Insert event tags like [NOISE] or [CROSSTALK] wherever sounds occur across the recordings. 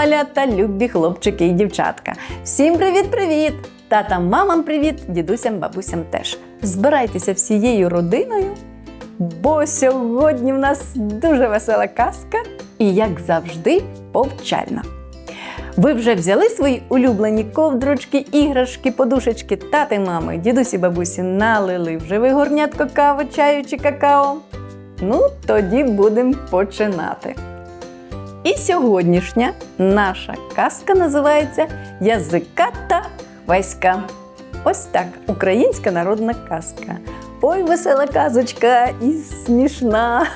малята, любі хлопчики і дівчатка. Всім привіт-привіт! Татам, мамам привіт, дідусям, бабусям теж. Збирайтеся всією родиною, бо сьогодні в нас дуже весела казка і, як завжди, повчальна. Ви вже взяли свої улюблені ковдрочки, іграшки, подушечки, тати, мами, дідусі, бабусі налили вже ви горнятко кави, чаю чи какао? Ну, тоді будемо починати. І сьогоднішня наша казка називається Язиката хвеська. Ось так, українська народна казка. Ой, весела казочка і смішна.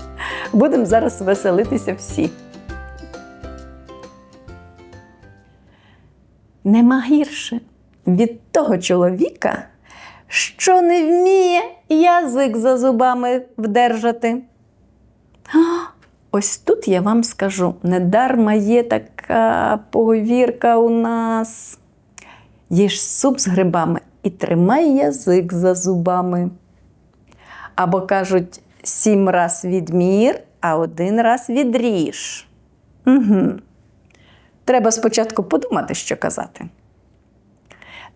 [LAUGHS] Будемо зараз веселитися всі. Нема гірше від того чоловіка, що не вміє язик за зубами вдержати. [GASPS] Ось тут я вам скажу, недарма є така поговірка у нас. Їж суп з грибами і тримай язик за зубами. Або кажуть, сім раз відмір, а один раз відріж. Угу. Треба спочатку подумати, що казати.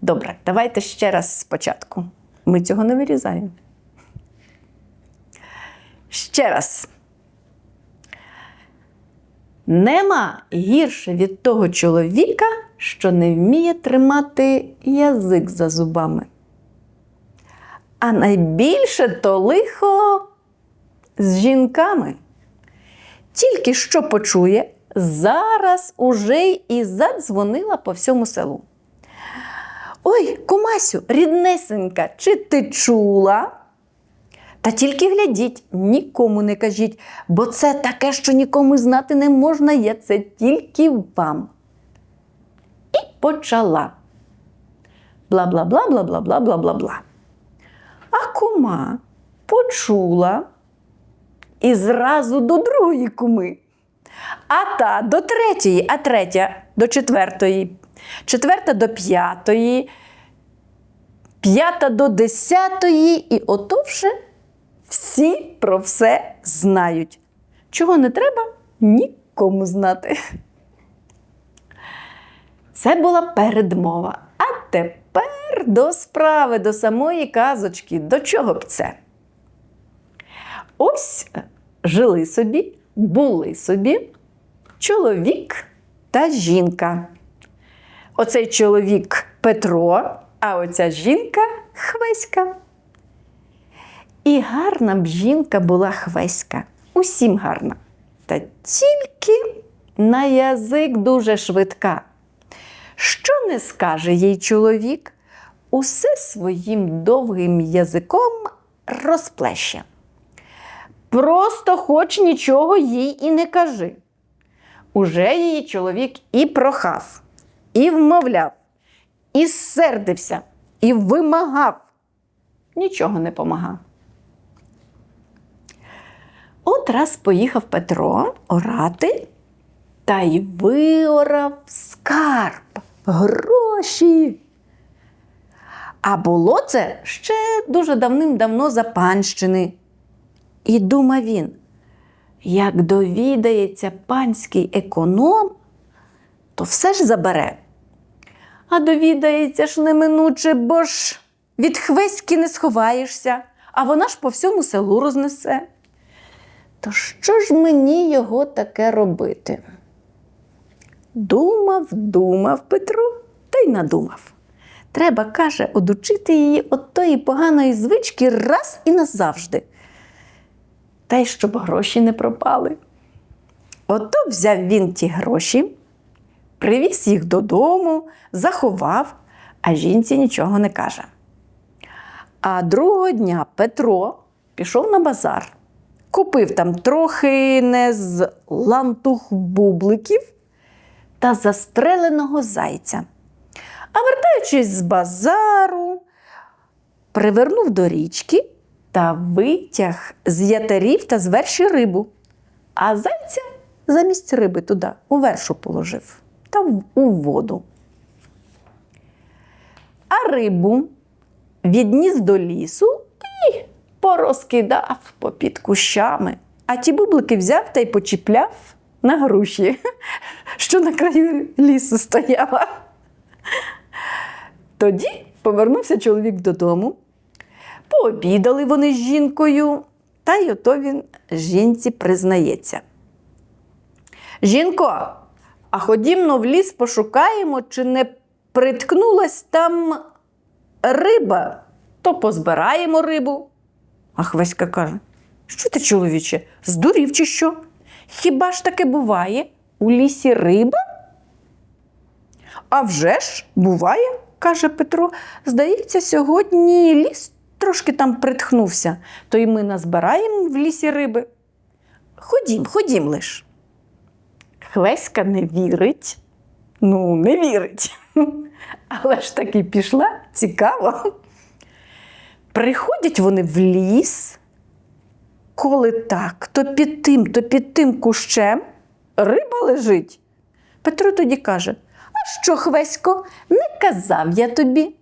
Добре, давайте ще раз спочатку. Ми цього не вирізаємо. Ще раз. Нема гірше від того чоловіка, що не вміє тримати язик за зубами. А найбільше то лихо з жінками. Тільки що почує, зараз уже й і задзвонила по всьому селу. Ой, кумасю, ріднесенька, чи ти чула? Та тільки глядіть, нікому не кажіть, бо це таке, що нікому знати не можна, є це тільки вам. І почала. Бла бла бла бла бла бла бла бла бла. А кума почула і зразу до другої куми. А та до третьої, а третя до четвертої, четверта до п'ятої, п'ята до десятої, і ото вже всі про все знають. Чого не треба нікому знати. Це була передмова. А тепер до справи, до самої казочки. До чого б це? Ось е, жили собі, були собі чоловік та жінка. Оцей чоловік Петро, а оця жінка Хвеська. І гарна б жінка була хвеська, усім гарна. Та тільки на язик дуже швидка. Що не скаже їй чоловік, усе своїм довгим язиком розплеще. Просто хоч нічого їй і не кажи. Уже її чоловік і прохав, і вмовляв, і сердився, і вимагав. Нічого не помагав. От раз поїхав Петро орати та й виорав скарб, гроші. А було це ще дуже давним-давно за панщини. І думав він, як довідається панський економ, то все ж забере. А довідається ж неминуче, бо ж від хвеськи не сховаєшся, а вона ж по всьому селу рознесе. То що ж мені його таке робити? Думав, думав Петро, та й надумав. Треба, каже, одучити її от тої поганої звички раз і назавжди. Та й щоб гроші не пропали. Ото взяв він ті гроші, привіз їх додому, заховав, а жінці нічого не каже. А другого дня Петро пішов на базар. Купив там трохи не з лантух бубликів та застреленого зайця. А вертаючись з базару, привернув до річки та витяг з ятарів та з верші рибу, а зайця замість риби туди у вершу положив та у воду. А рибу відніс до лісу порозкидав попід кущами. А ті бублики взяв та й почіпляв на груші, [LAUGHS] що на краю лісу стояла. Тоді повернувся чоловік додому. Пообідали вони з жінкою, та й ото він жінці признається. Жінко, а ходімно в ліс пошукаємо, чи не приткнулась там риба, то позбираємо рибу. А Хвеська каже: Що ти, чоловіче, здурів чи що? Хіба ж таке буває? У лісі риба? А вже ж, буває, каже Петро. Здається, сьогодні ліс трошки там притхнувся, то й ми назбираємо в лісі риби. Ходім, ходім лиш. Хвеська не вірить. Ну, не вірить. [LAUGHS] Але ж таки пішла, цікаво. Приходять вони в ліс, коли так, то під тим, то під тим кущем риба лежить. Петро тоді каже: А що, Хвесько, не казав я тобі.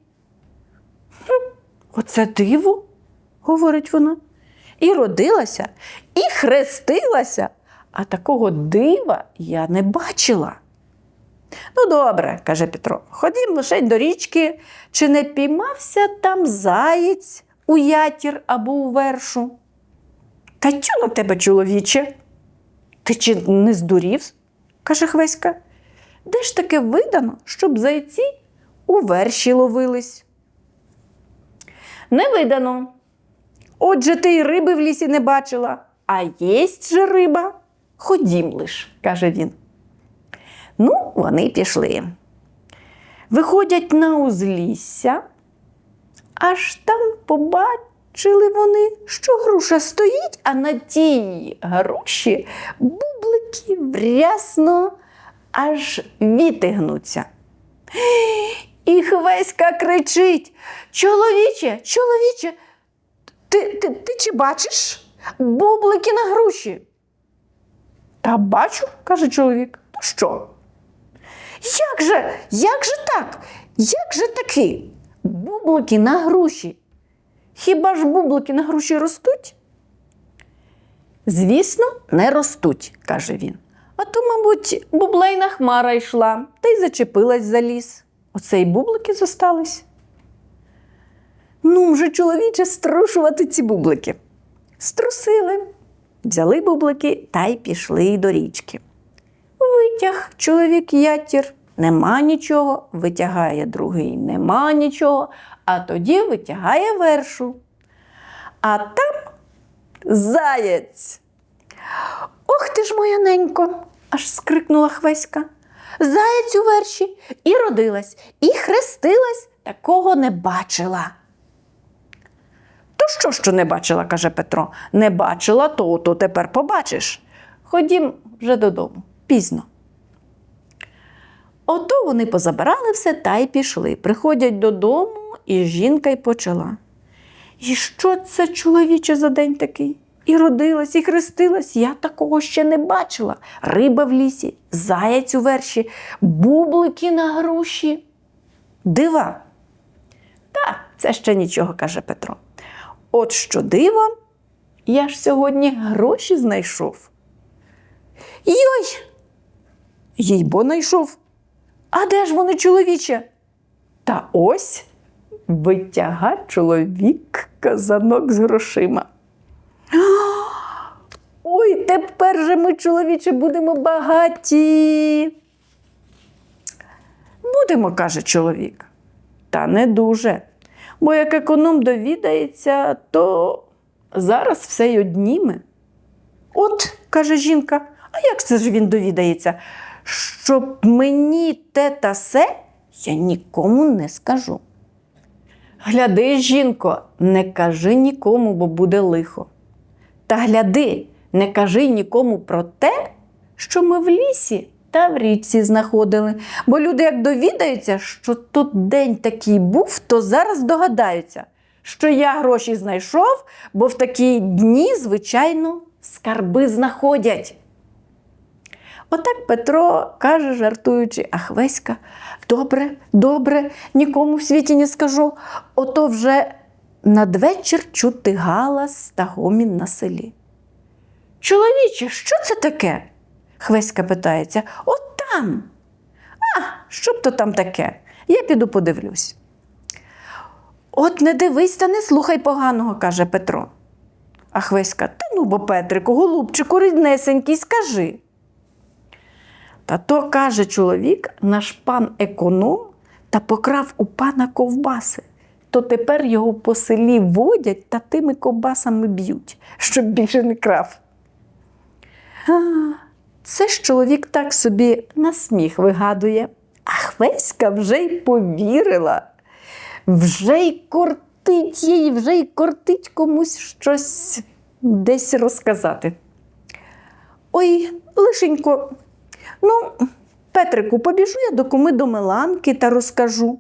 «Хм, Оце диво, говорить вона. І родилася, і хрестилася, а такого дива я не бачила. Ну, добре, каже Петро, ходім лише до річки, чи не піймався там заєць у ятір або у вершу. Та тю на тебе, чоловіче. Ти чи не здурів? каже Хвеська. Де ж таке видано, щоб зайці у верші ловились? Не видано. Отже, ти й риби в лісі не бачила, а єсть же риба. Ходім лиш, каже він. Ну, вони пішли. Виходять на узлісся, аж там побачили вони, що груша стоїть, а на тій груші бублики врясно аж вітигнуться. І Хвеська кричить: Чоловіче, чоловіче, ти, ти, ти чи бачиш бублики на груші? Та бачу, каже чоловік. То що? Як же, як же так? Як же таки? Бублики на груші. Хіба ж бублики на груші ростуть? Звісно, не ростуть, каже він. А то, мабуть, бублейна хмара йшла та й зачепилась за ліс. Оце й бублики зостались. Ну, вже чоловіче струшувати ці бублики. Струсили, взяли бублики та й пішли до річки. Витяг чоловік ятір, нема нічого, витягає другий, нема нічого, а тоді витягає вершу. А там заєць. Ох ти ж моя ненько, аж скрикнула Хвеська. Заєць у верші і родилась, і хрестилась, такого не бачила. То що, що не бачила, каже Петро. Не бачила, то то тепер побачиш. Ходім вже додому, пізно. Ото вони позабирали все та й пішли. Приходять додому, і жінка й почала. І що це чоловіче за день такий? І родилась, і хрестилась, я такого ще не бачила. Риба в лісі, заяць у верші, бублики на груші. Дива. Та, це ще нічого, каже Петро. От що диво, я ж сьогодні гроші знайшов. Йой! Їй бо знайшов. А де ж вони, чоловіче? Та ось витяга чоловік казанок з грошима. [GASPS] Ой, тепер же ми, чоловіче, будемо багаті. Будемо, каже чоловік. Та не дуже. Бо як економ довідається, то зараз все й одніме. От, каже жінка, а як це ж він довідається? Щоб мені те та се, я нікому не скажу. Гляди, жінко, не кажи нікому, бо буде лихо. Та гляди, не кажи нікому про те, що ми в лісі та в річці знаходили. Бо люди, як довідаються, що тут день такий був, то зараз догадаються, що я гроші знайшов, бо в такі дні, звичайно, скарби знаходять. Отак Петро каже, жартуючи, а Хвеська, добре, добре, нікому в світі не скажу. Ото вже надвечір чути галас та гомін на селі. Чоловіче, що це таке? Хвеська питається: От там. А, що б то там таке? Я піду подивлюсь. От не дивись та не слухай поганого, каже Петро. А Хвеська, та ну бо Петрику, голубчику, ріднесенький, скажи. Та то каже чоловік, наш пан економ та покрав у пана ковбаси. То тепер його по селі водять та тими ковбасами б'ють, щоб більше не крав. А, це ж чоловік так собі на сміх вигадує. А Хвеська вже й повірила. Вже й кортить їй, вже й кортить комусь щось десь розказати. Ой, лишенько, ну, Петрику, побіжу я до куми до Миланки та розкажу,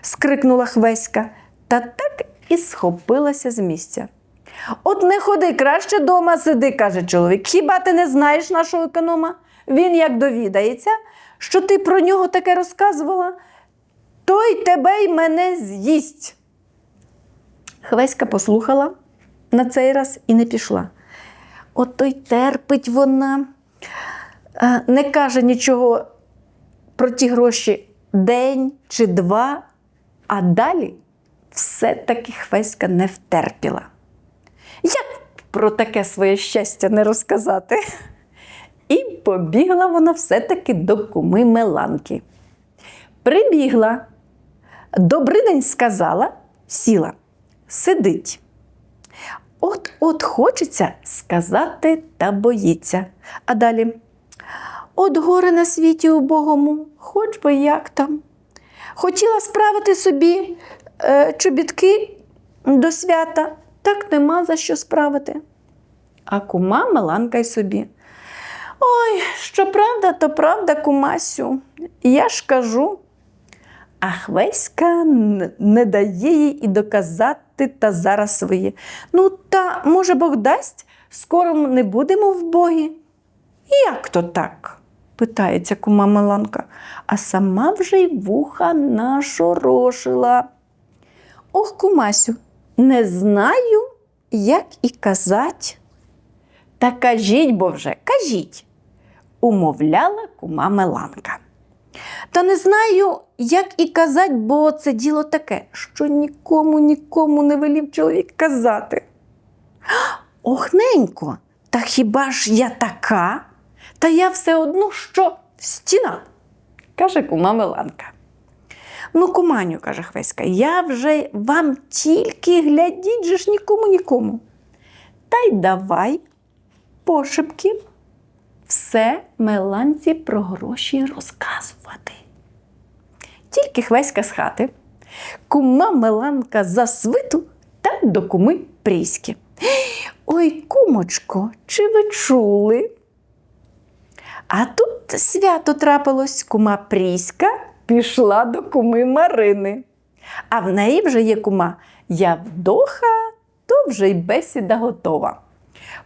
скрикнула Хвеська, та так і схопилася з місця. От не ходи, краще дома сиди, каже чоловік. Хіба ти не знаєш нашого економа? Він як довідається, що ти про нього таке розказувала, той тебе й мене з'їсть. Хвеська послухала на цей раз і не пішла. Ото й терпить вона, не каже нічого про ті гроші день чи два, а далі все-таки Хвеська не втерпіла. Як про таке своє щастя не розказати? І побігла вона все-таки до куми Меланки. Прибігла, добрий день сказала, сіла, сидить. От-от хочеться сказати та боїться. А далі. От горе на світі убогому, хоч би як там. Хотіла справити собі е, чобітки до свята, так нема за що справити. А кума Меланка й собі. Ой, що правда, то правда, кумасю. Я ж кажу. А Хвеська не дає їй і доказати та зараз своє. Ну, та, може, Бог дасть, скоро не будемо в Богі. Як то так? Питається кума Меланка, а сама вже й вуха нашорошила. Ох, кумасю, не знаю, як і казать. Та кажіть бо вже, кажіть, умовляла кума Меланка. Та не знаю, як і казать, бо це діло таке, що нікому нікому не велів чоловік казати. Ох, ненько, та хіба ж я така? Та я все одно, що стіна, каже кума Меланка. Ну, куманю, каже Хвеська, я вже вам тільки глядіть же ж нікому нікому. Та й давай пошепки все Меланці про гроші розказувати. Тільки Хвеська з хати, кума Меланка за свиту та до куми Пріськи. Ой, кумочко, чи ви чули? А тут свято трапилось, кума Пріська пішла до куми Марини. А в неї вже є кума Явдоха, то вже й бесіда готова.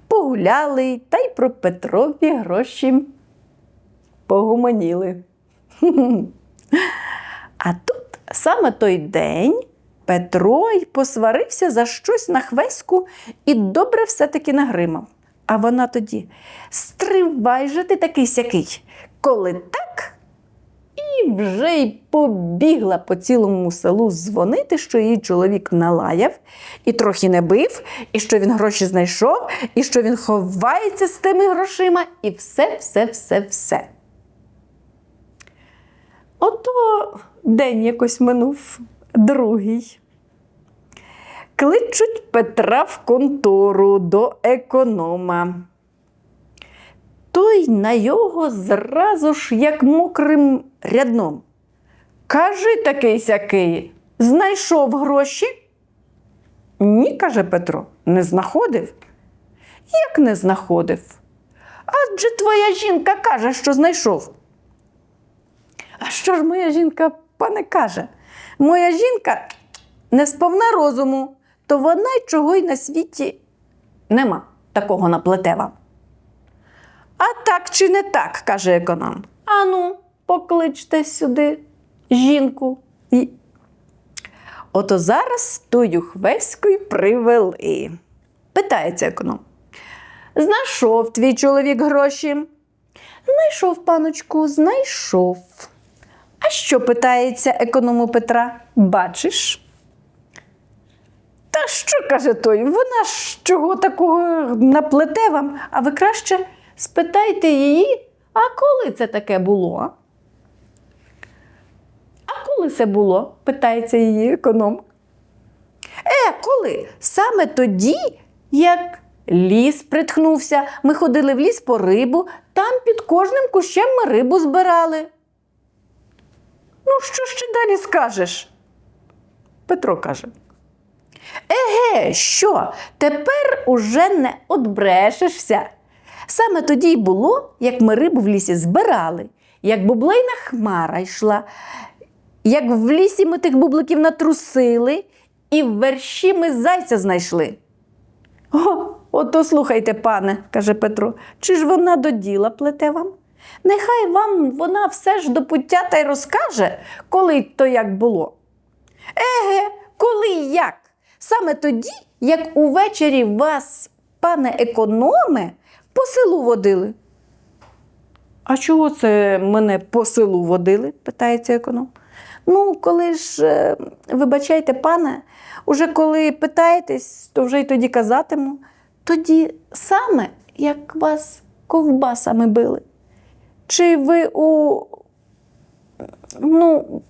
Погуляли та й про Петрові гроші погуманіли. [LAUGHS] А тут саме той день Петро й посварився за щось на хвеську і добре все-таки нагримав. А вона тоді стривай же ти такий сякий. Коли так, і вже й побігла по цілому селу дзвонити, що її чоловік налаяв, і трохи не бив, і що він гроші знайшов, і що він ховається з тими грошима, і все, все, все, все. Ото день якось минув другий. Кличуть Петра в контору до економа. Той на його зразу ж як мокрим рядном. Кажи такий сякий, знайшов гроші? Ні, каже Петро, не знаходив. Як не знаходив? Адже твоя жінка каже, що знайшов. А що ж моя жінка, пане каже? Моя жінка не сповна розуму, то вона чого й на світі нема такого наплете вам. А так чи не так, каже економ. Ану, покличте сюди жінку. І... Ото зараз тую хвеську й привели. Питається економ. Знайшов твій чоловік гроші. Знайшов, паночку, знайшов. А що питається економу Петра? Бачиш? Та що каже той? Вона ж чого такого наплете вам, а ви краще спитайте її, а коли це таке було? А коли це було? питається її економ. Е, коли? Саме тоді, як ліс притхнувся, ми ходили в ліс по рибу, там під кожним кущем ми рибу збирали. Ну, що ще далі скажеш? Петро каже. Еге, що? Тепер уже не отбрешешся. Саме тоді й було, як ми рибу в лісі збирали, як бублейна хмара йшла, як в лісі ми тих бубликів натрусили, і в верші ми зайця знайшли. О, ото слухайте, пане, каже Петро, чи ж вона до діла плете вам? Нехай вам вона все ж до пуття та й розкаже, коли то як було. Еге, коли як? Саме тоді, як увечері вас, пане економе, по селу водили. А чого це мене по селу водили? питається економ. Ну, коли ж, е, вибачайте, пане, уже коли питаєтесь, то вже й тоді казатиму. Тоді саме, як вас ковбасами били. Чи ви у. Ну,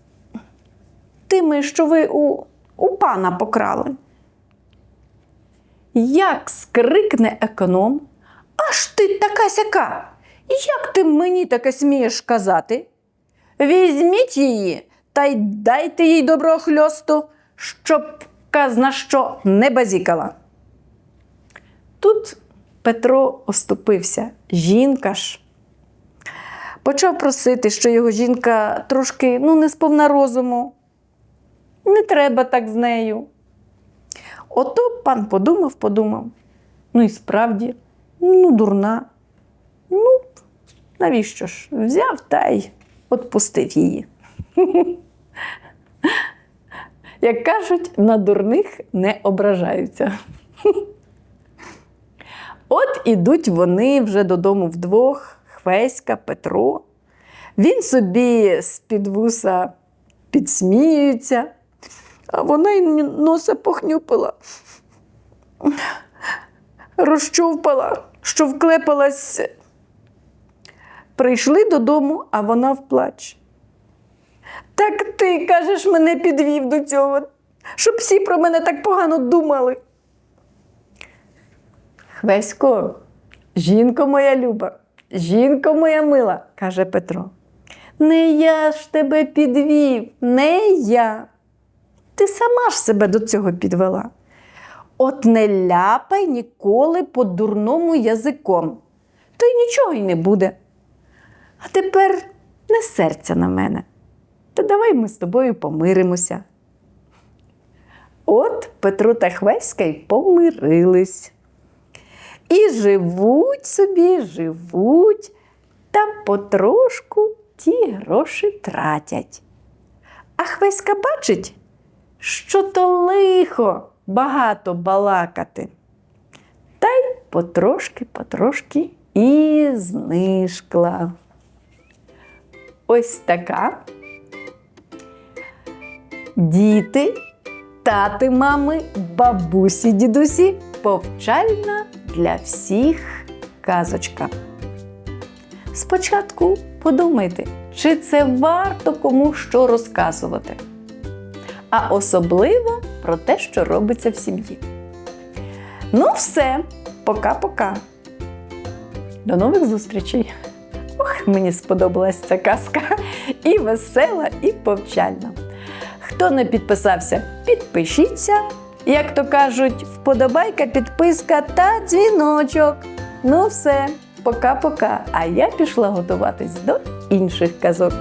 тими, що ви у, у пана покрали? Як скрикне економ, аж ти така сяка. Як ти мені таке смієш казати? Візьміть її та й дайте їй доброго хльосту, щоб казна що не базікала. Тут Петро оступився. Жінка ж. Почав просити, що його жінка трошки ну, не сповна розуму. Не треба так з нею. Ото пан подумав, подумав. Ну і справді, ну, дурна. Ну, навіщо ж? Взяв та й отпустив її. [LAUGHS] Як кажуть, на дурних не ображаються. [LAUGHS] От ідуть вони вже додому вдвох, Хвеська, Петро. Він собі з-під вуса підсміюється, а вона й носа похнюпила, розчовпала, що вклепалась. Прийшли додому, а вона в плач. Так ти, кажеш, мене підвів до цього, щоб всі про мене так погано думали. Хвесько, жінко моя люба, жінко моя мила, каже Петро. Не я ж тебе підвів, не я. Ти сама ж себе до цього підвела. От не ляпай ніколи по дурному язиком, то й нічого й не буде. А тепер не серця на мене. Та давай ми з тобою помиримося. От Петро та Хвеська й помирились. І живуть собі, живуть, та потрошку ті гроші тратять. А Хвеська бачить, що то лихо багато балакати. Та й потрошки, потрошки і знишкла. Ось така. Діти, тати, мами, бабусі, дідусі повчальна для всіх казочка. Спочатку подумайте, чи це варто кому що розказувати, а особливо про те, що робиться в сім'ї. Ну, все, пока-пока. До нових зустрічей! Ох, мені сподобалась ця казка і весела, і повчальна. Хто не підписався, підпишіться. Як то кажуть, вподобайка, підписка та дзвіночок. Ну все, пока-пока. А я пішла готуватись до інших казок.